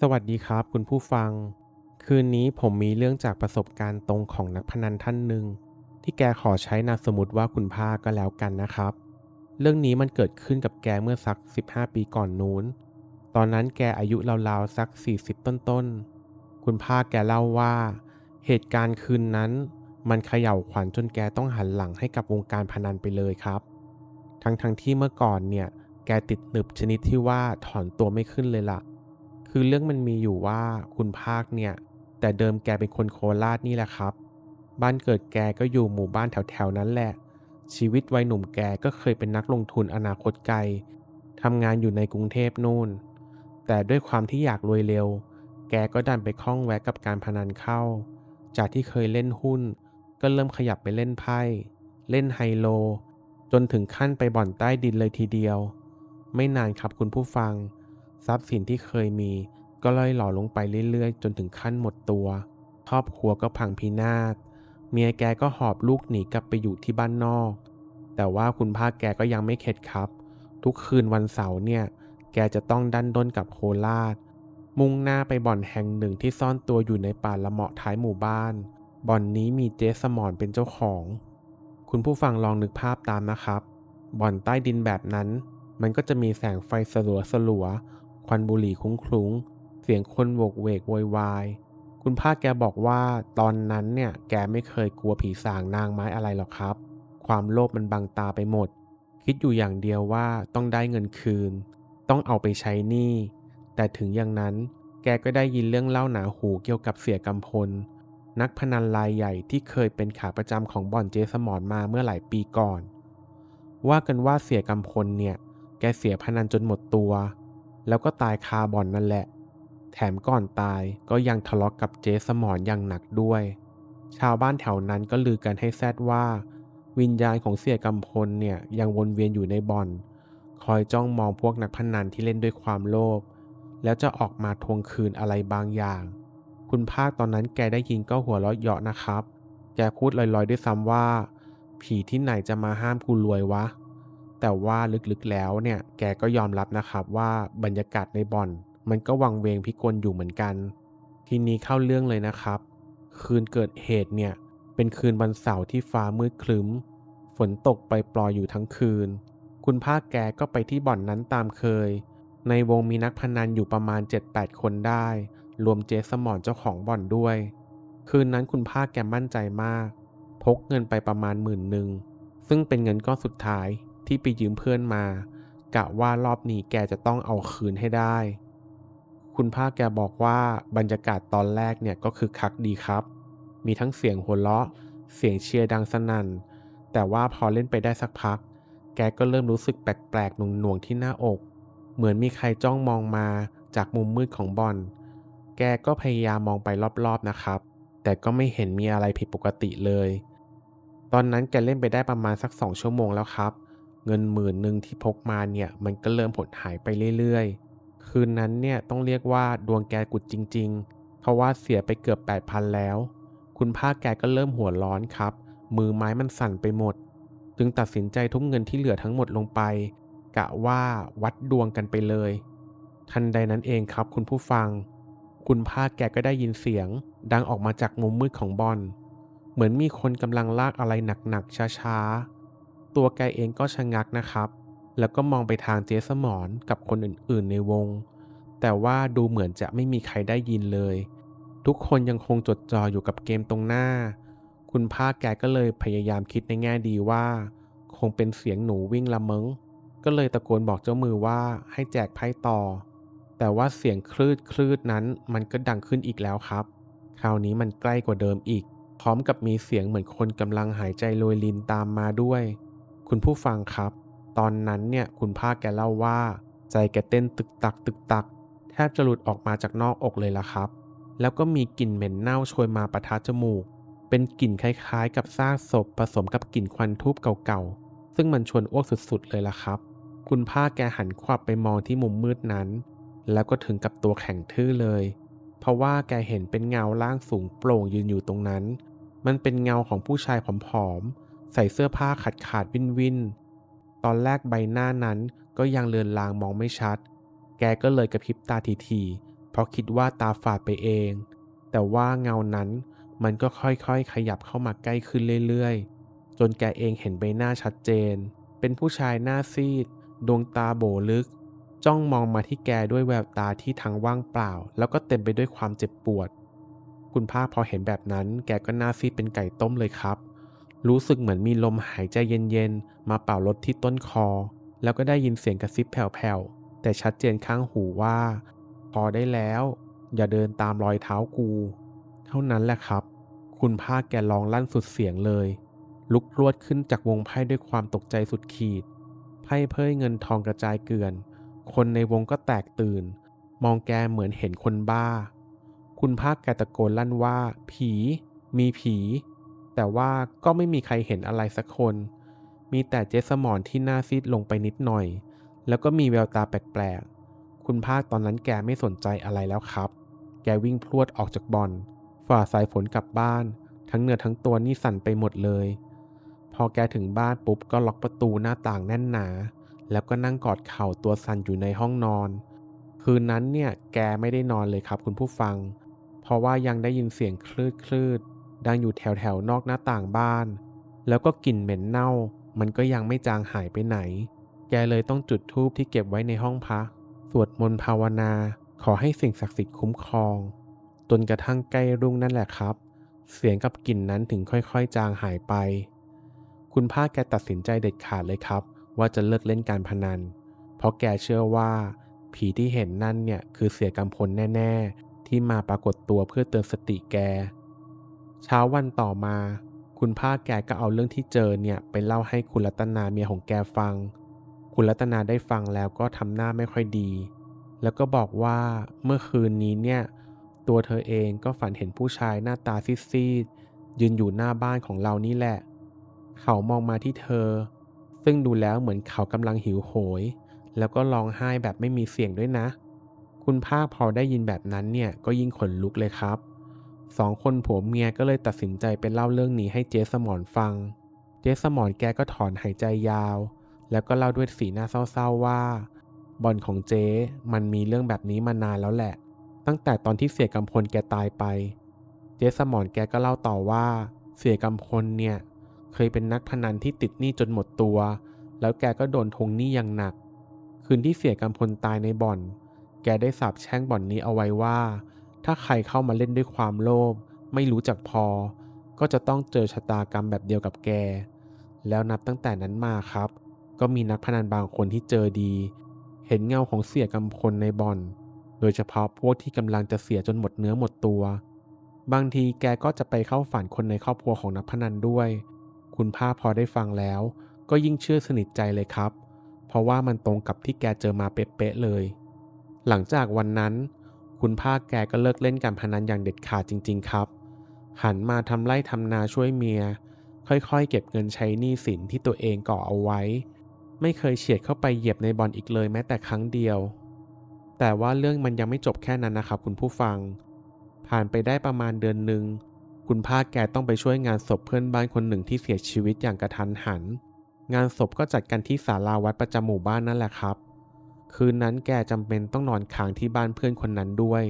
สวัสดีครับคุณผู้ฟัง คืนนี้ผมมีเรื่องจากประสบการณ์ตรงของนักพนันท่านหนึ่ง ที่แกขอใช้นามสมมติว่าคุณภาก็แล้วกันนะครับ เรื่องนี้มันเกิดขึ้นกับแกเมื่อสัก 15 ปีก่อนนู้น ตอนนั้นแกอายุราวๆสัก 40 ต้นๆ คุณภาแกเล่าว่า เหตุการณ์คืนนั้น มันเขย่าขวัญจนแกต้องหันหลังให้กับวงการพนันไปเลยครับ ทั้งๆทที่เมื่อก่อนเนี่ย แกติดหนึบชนิดที่ว่าถอนตัวไม่ขึ้นเลยล่ะ คือเรื่องมันมีอยู่ว่าคุณภาคเนี่ย แต่เดิมแกเป็นคนโคราชนี่แหละครับ บ้านเกิดแกก็อยู่หมู่บ้านแถวๆนั้นแหละ ชีวิตวัยหนุ่มแกก็เคยเป็นนักลงทุนอนาคตไกลทำงานอยู่ในกรุงเทพนู่น แต่ด้วยความที่อยากรวยเร็ว แกก็ดันไปคล้องแวะกับการพนันเข้า จากที่เคยเล่นหุ้น ก็เริ่มขยับไปเล่นไพ่ เล่นไฮโล จนถึงขั้นไปบ่อนใต้ดินเลยทีเดียว ไม่นานครับคุณผู้ฟัง ทรัพย์สินที่เคยมีก็ล่อยหล่อลงไปเรื่อยๆ จนถึงขั้นหมดตัว ครอบครัวก็พังพินาศ เมียแกก็หอบลูกหนีกลับไปอยู่ที่บ้านนอก แต่ว่าคุณภาคแกก็ยังไม่เข็ดครับ ทุกคืนวันเสาร์เนี่ย แกจะต้องดันด้นกับโคราช มุ่งหน้าไปบ่อนแห่งหนึ่งที่ซ่อนตัวอยู่ในป่าละเมาะท้ายหมู่บ้าน บ่อนนี้มีเจสมอนเป็นเจ้าของ คุณผู้ฟังลองนึกภาพตามนะครับ บ่อนใต้ดินแบบนั้น มันก็จะมีแสงไฟสลัวสลัวๆ ควันบุหรี่คุ้งคลุ้ง เสียงคนโวกเวกโวยวาย คุณภาแกบอกว่าตอนนั้นเนี่ยแกไม่เคยกลัวผีสางนางไม้อะไรหรอกครับ ความโลภมันบังตาไปหมด คิดอยู่อย่างเดียวว่าต้องได้เงินคืน ต้องเอาไปใช้หนี้ แต่ถึงอย่างนั้นแกก็ได้ยินเรื่องเล่าหนาหูเกี่ยวกับเสียกำพล นักพนันรายใหญ่ที่เคยเป็นขาประจำของบ่อนเจสมอนมาเมื่อหลายปีก่อน ว่ากันว่าเสียกำพลเนี่ย แกเสียพนันจนหมดตัว แล้วก็ตายคาบ่อนนั่นแหละ แถมก่อนตายก็ยังทะเลาะกกับเจสมอนอย่างหนักด้วย ชาวบ้านแถวนั้นก็ลือกันให้แซดว่า วิญญาณของเสียกำพลเนี่ยยังวนเวียนอยู่ในบ่อน คอยจ้องมองพวกนักพนันที่เล่นด้วยความโลภแล้วจะออกมาทวงคืนอะไรบางอย่าง คุณภาคตอนนั้นแกได้ยินก็หัวเราะเยาะนะครับ แกพูดลอยๆด้วยซ้ำว่า ผีที่ไหนจะมาห้ามกูรวยวะ แต่ว่าลึกๆแล้วเนี่ยแกก็ยอมรับนะครับว่าบรรยากาศในบ่อน มันก็วังเวงพิกลอยู่เหมือนกัน ทีนี้เข้าเรื่องเลยนะครับ คืนเกิดเหตุเนี่ยเป็นคืนวันเสาร์ที่ฟ้ามืดครึ้ม ฝนตกไปปลอยอยู่ทั้งคืน คุณภาคแกก็ไปที่บ่อนนั้นตามเคย ในวงมีนักพนันอยู่ประมาณ 7-8 คนได้ รวมเจสมอนเจ้าของบ่อนด้วย คืนนั้นคุณภาคแกมั่นใจมาก พกเงินไปประมาณหมื่นหนึ่งซึ่งเป็นเงินก้อนสุดท้าย ที่ไปยืมเพื่อนมากะว่ารอบนี้แกจะต้องเอาคืนให้ได้ คุณภาคแกบอกว่าบรรยากาศตอนแรกเนี่ยก็คือคักดีครับ มีทั้งเสียงหัวเราะ เสียงเชียร์ดังสนั่น แต่ว่าพอเล่นไปได้สักพัก แกก็เริ่มรู้สึกแปลกๆหน่วงๆที่หน้าอก เหมือนมีใครจ้องมองมาจากมุมมืดของบอนแกก็พยายามมองไปรอบๆนะครับ แต่ก็ไม่เห็นมีอะไรผิดปกติเลย ตอนนั้นแกเล่นไปได้ประมาณสักสองชั่วโมงแล้วครับ เงินหมื่นหนึ่งที่พกมาเนี่ยมันก็เริ่มหดหายไปเรื่อยๆ คืนนั้นเนี่ยต้องเรียกว่าดวงแกกุดจริงๆ เพราะว่าเสียไปเกือบ 8,000 แล้ว คุณภาคแกก็เริ่มหัวร้อนครับ มือไม้มันสั่นไปหมด จึงตัดสินใจทุ่มเงินที่เหลือทั้งหมดลงไป กะว่าวัดดวงกันไปเลย ทันใดนั้นเองครับคุณผู้ฟัง คุณภาคแกก็ได้ยินเสียง ดังออกมาจากมุมมืดของบอน เหมือนมีคนกำลังลากอะไรหนักๆช้าๆ ตัวแกเองก็ชะงักนะครับ แล้วก็มองไปทางเจสมอนกับคนอื่นๆในวง แต่ว่าดูเหมือนจะไม่มีใครได้ยินเลย ทุกคนยังคงจดจ่ออยู่กับเกมตรงหน้า คุณภาคแกก็เลยพยายามคิดในแง่ดีว่า คงเป็นเสียงหนูวิ่งละมึงก็เลยตะโกนบอกเจ้ามือว่าให้แจกไพ่ต่อ แต่ว่าเสียงคลืดคลืดนั้นมันก็ดังขึ้นอีกแล้วครับ คราวนี้มันใกล้กว่าเดิมอีก พร้อมกับมีเสียงเหมือนคนกำลังหายใจโรยลินตามมาด้วย คุณผู้ฟังครับ ตอนนั้นเนี่ยคุณภาแกเล่าว่า ใจแกเต้นตึกตักตึกตัก แทบจะหลุดออกมาจากนอกอกเลยละครับ แล้วก็มีกลิ่นเหม็นเน่าโชยมาประทะจมูก เป็นกลิ่นคล้ายๆ กับซากศพผสมกับกลิ่นควันทูบเก่าๆ ซึ่งมันชวนอ้วกสุดๆเลยละครับ คุณภาแกหันขวับไปมองที่มุมมืดนั้น แล้วก็ถึงกับตัวแข็งทื่อเลย เพราะว่าแกเห็นเป็นเงาร่างสูงโปร่งยืนอยู่ตรงนั้น มันเป็นเงาของผู้ชายผอมๆ ใส่เสื้อผ้าขาดขาดวินวินตอนแรกใบหน้านั้นก็ยังเลือนลางมองไม่ชัด แกก็เลยกระพริบตาทีๆ เพราะคิดว่าตาฝาดไปเอง แต่ว่าเงานั้นมันก็ค่อยๆ ขยับเข้ามาใกล้ขึ้นเรื่อยๆ จนแกเองเห็นใบหน้าชัดเจน เป็นผู้ชายหน้าซีด ดวงตาโบลึก จ้องมองมาที่แกด้วยแววตาที่ทั้งว่างเปล่า แล้วก็เต็มไปด้วยความเจ็บปวด คุณภาคพอเห็นแบบนั้น แกก็หน้าซีดเป็นไก่ต้มเลยครับ รู้สึกเหมือนมีลมหายใจเย็นๆ มาเป่ารถที่ต้นคอ แล้วก็ได้ยินเสียงกระซิบแผ่วๆ แต่ชัดเจนข้างหูว่า พอได้แล้ว อย่าเดินตามรอยเท้ากู เท่านั้นแหละครับ คุณภาคแกร้องลั่นสุดเสียงเลย ลุกรวดขึ้นจากวงไพ่ด้วยความตกใจสุดขีด ไพ่เพ้ยเงินทองกระจายเกลื่อน คนในวงก็แตกตื่น มองแกเหมือนเห็นคนบ้า คุณภาคแกตะโกนลั่นว่า ผี มีผี แต่ว่าก็ไม่มีใครเห็นอะไรสักคน มีแต่เจสมอนที่หน้าซีดลงไปนิดหน่อย แล้วก็มีแววตาแปลกๆ คุณภาคตอนนั้นแกไม่สนใจอะไรแล้วครับ แกวิ่งพรวดออกจากบอนฝ่าสายฝนกลับบ้าน ทั้งเนื้อทั้งตัวนี่สั่นไปหมดเลย พอแกถึงบ้านปุ๊บก็ล็อกประตูหน้าต่างแน่นหนา แล้วก็นั่งกอดเข่าตัวสั่นอยู่ในห้องนอน คืนนั้นเนี่ยแกไม่ได้นอนเลยครับคุณผู้ฟัง เพราะว่ายังได้ยินเสียงคลืดคลืด ดังอยู่แถวแถวๆนอกหน้าต่างบ้าน แล้วก็กลิ่นเหม็นเน่า มันก็ยังไม่จางหายไปไหน แกเลยต้องจุดธูปที่เก็บไว้ในห้องพักสวดมนต์ภาวนา ขอให้สิ่งศักดิ์สิทธิ์คุ้มครองจนกระทั่งใกล้รุ่งนั่นแหละครับ เสียงกับกลิ่นนั้นถึงค่อยๆ จางหายไป คุณพ่าแกตัดสินใจเด็ดขาดเลยครับ ว่าจะเลิกเล่นการพนัน เพราะแกเชื่อว่า ผีที่เห็นนั่นเนี่ยคือเสียกำพลแน่ ๆ ที่มาปรากฏตัวเพื่อเตือนสติแก เช้าวันต่อมา คุณพ่าแกก็เอาเรื่องที่เจอเนี่ยไปเล่าให้คุณรัตนาเมียของแกฟัง คุณรัตนาได้ฟังแล้วก็ทำหน้าไม่ค่อยดี แล้วก็บอกว่าเมื่อคืนนี้เนี่ยตัวเธอเองก็ฝันเห็นผู้ชายหน้าตาซีดๆยืนอยู่หน้าบ้านของเรานี่แหละ เขามองมาที่เธอ ซึ่งดูแล้วเหมือนเขากำลังหิวโหย แล้วก็ร้องไห้แบบไม่มีเสียงด้วยนะ คุณภาคพอได้ยินแบบนั้นเนี่ยก็ยิ่งขนลุกเลยครับ สองคนผัวเมียก็เลยตัดสินใจไปเล่าเรื่องนี้ให้เจสมอนฟัง เจสมอนแกก็ถอนหายใจยาว แล้วก็เล่าด้วยสีหน้าเศร้าๆว่าบ่อนของเจ๊มันมีเรื่องแบบนี้มานานแล้วแหละ ตั้งแต่ตอนที่เสียกำพลแกตายไป เจสมอนแกก็เล่าต่อว่า เสียกำพลเนี่ย เคยเป็นนักพนันที่ติดหนี้จนหมดตัว แล้วแกก็โดนทวงหนี้อย่างหนัก คืนที่เสียกำพลตายในบ่อน แกได้สาบแช่งบ่อนนี้เอาไว้ว่า ถ้าใครเข้ามาเล่นด้วยความโลภไม่รู้จักพอ ก็จะต้องเจอชะตากรรมแบบเดียวกับแก แล้วนับตั้งแต่นั้นมาครับ ก็มีนักพนันบางคนที่เจอดี เห็นเงาของเสียกำพลในบ่อน โดยเฉพาะพวกที่กำลังจะเสียจนหมดเนื้อหมดตัว บางทีแกก็จะไปเข้าฝันคนในครอบครัวของนักพนันด้วย คุณภาพพอได้ฟังแล้ว ก็ยิ่งเชื่อสนิทใจเลยครับ เพราะว่ามันตรงกับที่แกเจอมาเป๊ะๆเลย หลังจากวันนั้น คุณภาคแกก็เลิกเล่นการพนันอย่างเด็ดขาดจริง ๆ ครับ หันมาทำไร่ทำนาช่วยเมีย ค่อยๆ เก็บเงินใช้หนี้สินที่ตัวเองก่อเอาไว้ ไม่เคยเฉียดเข้าไปเหยียบในบอลอีกเลยแม้แต่ครั้งเดียว แต่ว่าเรื่องมันยังไม่จบแค่นั้นนะครับคุณผู้ฟัง ผ่านไปได้ประมาณเดือนหนึ่งคุณภาคแกต้องไปช่วยงานศพเพื่อนบ้านคนหนึ่งที่เสียชีวิตอย่างกระทันหัน งานศพก็จัดกันที่ศาลาวัดประจำหมู่บ้านนั่นแหละครับ คืนนั้นแกจำเป็นต้องนอนค้างที่บ้านเพื่อนคนนั้นด้วย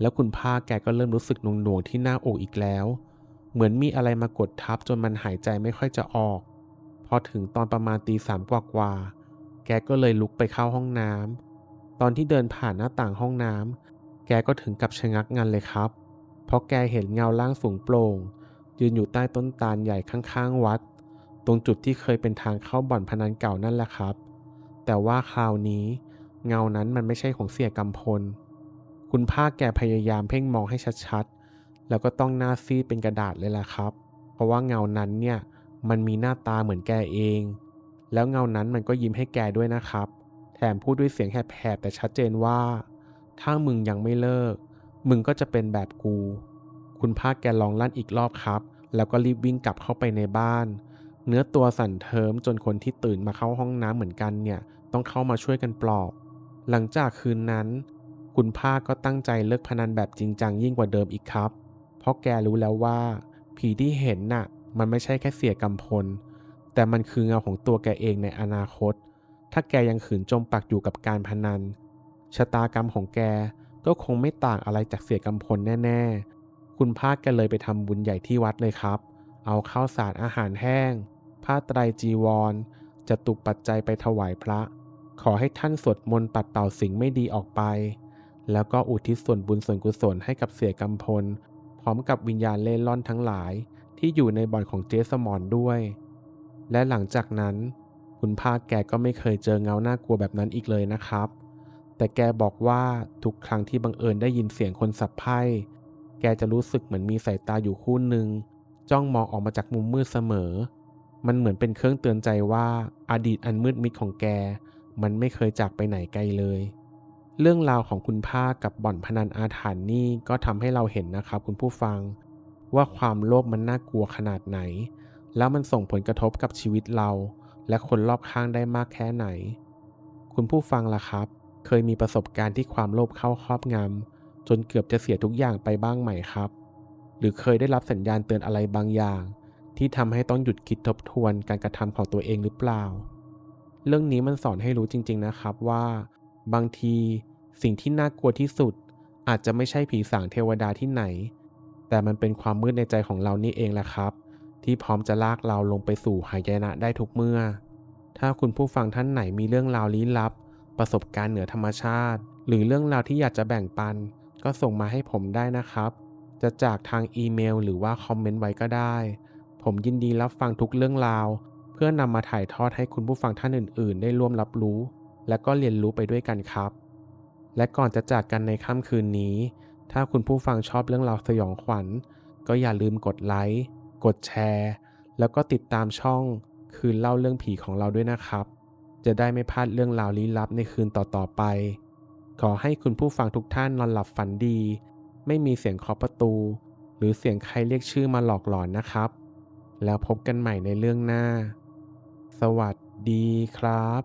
แล้วคุณภาแกก็เริ่มรู้สึกหน่วงๆที่หน้าอกอีกแล้ว เหมือนมีอะไรมากดทับจนมันหายใจไม่ค่อยจะออก พอถึงตอนประมาณตีสามกว่าๆแกก็เลยลุกไปเข้าห้องน้ำตอนที่เดินผ่านหน้าต่างห้องน้ำแกก็ถึงกับชะงักงันเลยครับ เพราะแกเห็นเงาร่างสูงโปร่ง ยืนอยู่ใต้ต้นตาลใหญ่ข้างๆวัด ตรงจุดที่เคยเป็นทางเข้าบ่อนพนันเก่านั่นแหละครับ แต่ว่าคราวนี้เงานั้นมันไม่ใช่ของเสียกำพล คุณภาคแกพยายามเพ่งมองให้ชัดๆ แล้วก็ต้องหน้าซีดเป็นกระดาษเลยล่ะครับ เพราะว่าเงานั้นเนี่ยมันมีหน้าตาเหมือนแกเอง แล้วเงานั้นมันก็ยิ้มให้แกด้วยนะครับ แถมพูดด้วยเสียงแหบๆแต่ชัดเจนว่า ถ้ามึงยังไม่เลิก มึงก็จะเป็นแบบกู คุณภาคแกลองลั่นอีกรอบครับ แล้วก็รีบวิ่งกลับเข้าไปในบ้าน เนื้อตัวสั่นเทิมจนคนที่ตื่นมาเข้าห้องน้ำเหมือนกันเนี่ย ต้องเข้ามาช่วยกันปลอบ หลังจากคืนนั้น คุณภาคก็ตั้งใจเลิกพนันแบบจริงจังยิ่งกว่าเดิมอีกครับ เพราะแกรู้แล้วว่า ผีที่เห็นน่ะ มันไม่ใช่แค่เสียกำพล แต่มันคือเงาของตัวแกเองในอนาคต ถ้าแกยังขืนจมปักอยู่กับการพนัน ชะตากรรมของแกก็คงไม่ต่างอะไรจากเสียกำพลแน่ ๆ คุณพาแกเลยไปทำบุญใหญ่ที่วัดเลยครับ เอาข้าวสารอาหารแห้ง ผ้าไตรจีวร จะตุกปัจจัยไปถวายพระ ขอให้ท่านสวดมนต์ปัดเป่าสิ่งไม่ดีออกไป แล้วก็อุทิศส่วนบุญส่วนกุศลให้กับเสียกำพล พร้อมกับวิญญาณเล่ร่อนทั้งหลาย ที่อยู่ในบ่อนของเจสมอนด้วย และหลังจากนั้น คุณภาคแกก็ไม่เคยเจอเงาหน่ากลัวแบบนั้นอีกเลยนะครับ แต่แกบอกว่าทุกครั้งที่บังเอิญได้ยินเสียงคนสับไพ่แกจะรู้สึกเหมือนมีสายตาอยู่คู่หนึ่งจ้องมองออกมาจากมุมมืดเสมอ มันเหมือนเป็นเครื่องเตือนใจว่าอดีตอันมืดมิดของแก มันไม่เคยจากไปไหนไกลเลย เรื่องราวของคุณภาคกับบ่อนพนันอาถรรพ์นี่ก็ทำให้เราเห็นนะครับคุณผู้ฟัง ว่าความโลภมันน่ากลัวขนาดไหน แล้วมันส่งผลกระทบกับชีวิตเรา และคนรอบข้างได้มากแค่ไหน คุณผู้ฟังล่ะครับ เคยมีประสบการณ์ที่ความโลภเข้าครอบงำจนเกือบจะเสียทุกอย่างไปบ้างไหมครับ หรือเคยได้รับสัญญาณเตือนอะไรบางอย่าง ที่ทำให้ต้องหยุดคิดทบทวนการกระทำของตัวเองหรือเปล่า เรื่องนี้มันสอนให้รู้จริง ๆนะครับว่า บางทีสิ่งที่น่ากลัวที่สุด อาจจะไม่ใช่ผีสางเทวดาที่ไหน แต่มันเป็นความมืดในใจของเรานี่เองแหละครับ ที่พร้อมจะลากเราลงไปสู่หายนะได้ทุกเมื่อ ถ้าคุณผู้ฟังท่านไหนมีเรื่องราวลี้ลับ ประสบการณ์เหนือธรรมชาติ หรือเรื่องราวที่อยากจะแบ่งปัน ก็ส่งมาให้ผมได้นะครับ จะจากทางอีเมล หรือว่าคอมเมนต์ไว้ก็ได้ ผมยินดีรับฟังทุกเรื่องราว เพื่อนำมาถ่ายทอดให้คุณผู้ฟังท่านอื่น ๆ ได้ร่วมรับรู้ และก็เรียนรู้ไปด้วยกันครับ และก่อนจะจากกันในค่ำคืนนี้ ถ้าคุณผู้ฟังชอบเรื่องราวสยองขวัญ ก็อย่าลืมกดไลค์กดแชร์ แล้วก็ติดตามช่องคืนเล่าเรื่องผีของเราด้วยนะครับ จะได้ไม่พลาดเรื่องราวลี้ลับในคืนต่อ ๆ ไป ขอให้คุณผู้ฟังทุกท่านนอนหลับฝันดี ไม่มีเสียงเคาะประตู หรือเสียงใครเรียกชื่อมาหลอกหลอนนะครับ แล้วพบกันใหม่ในเรื่องหน้า สวัสดีครับ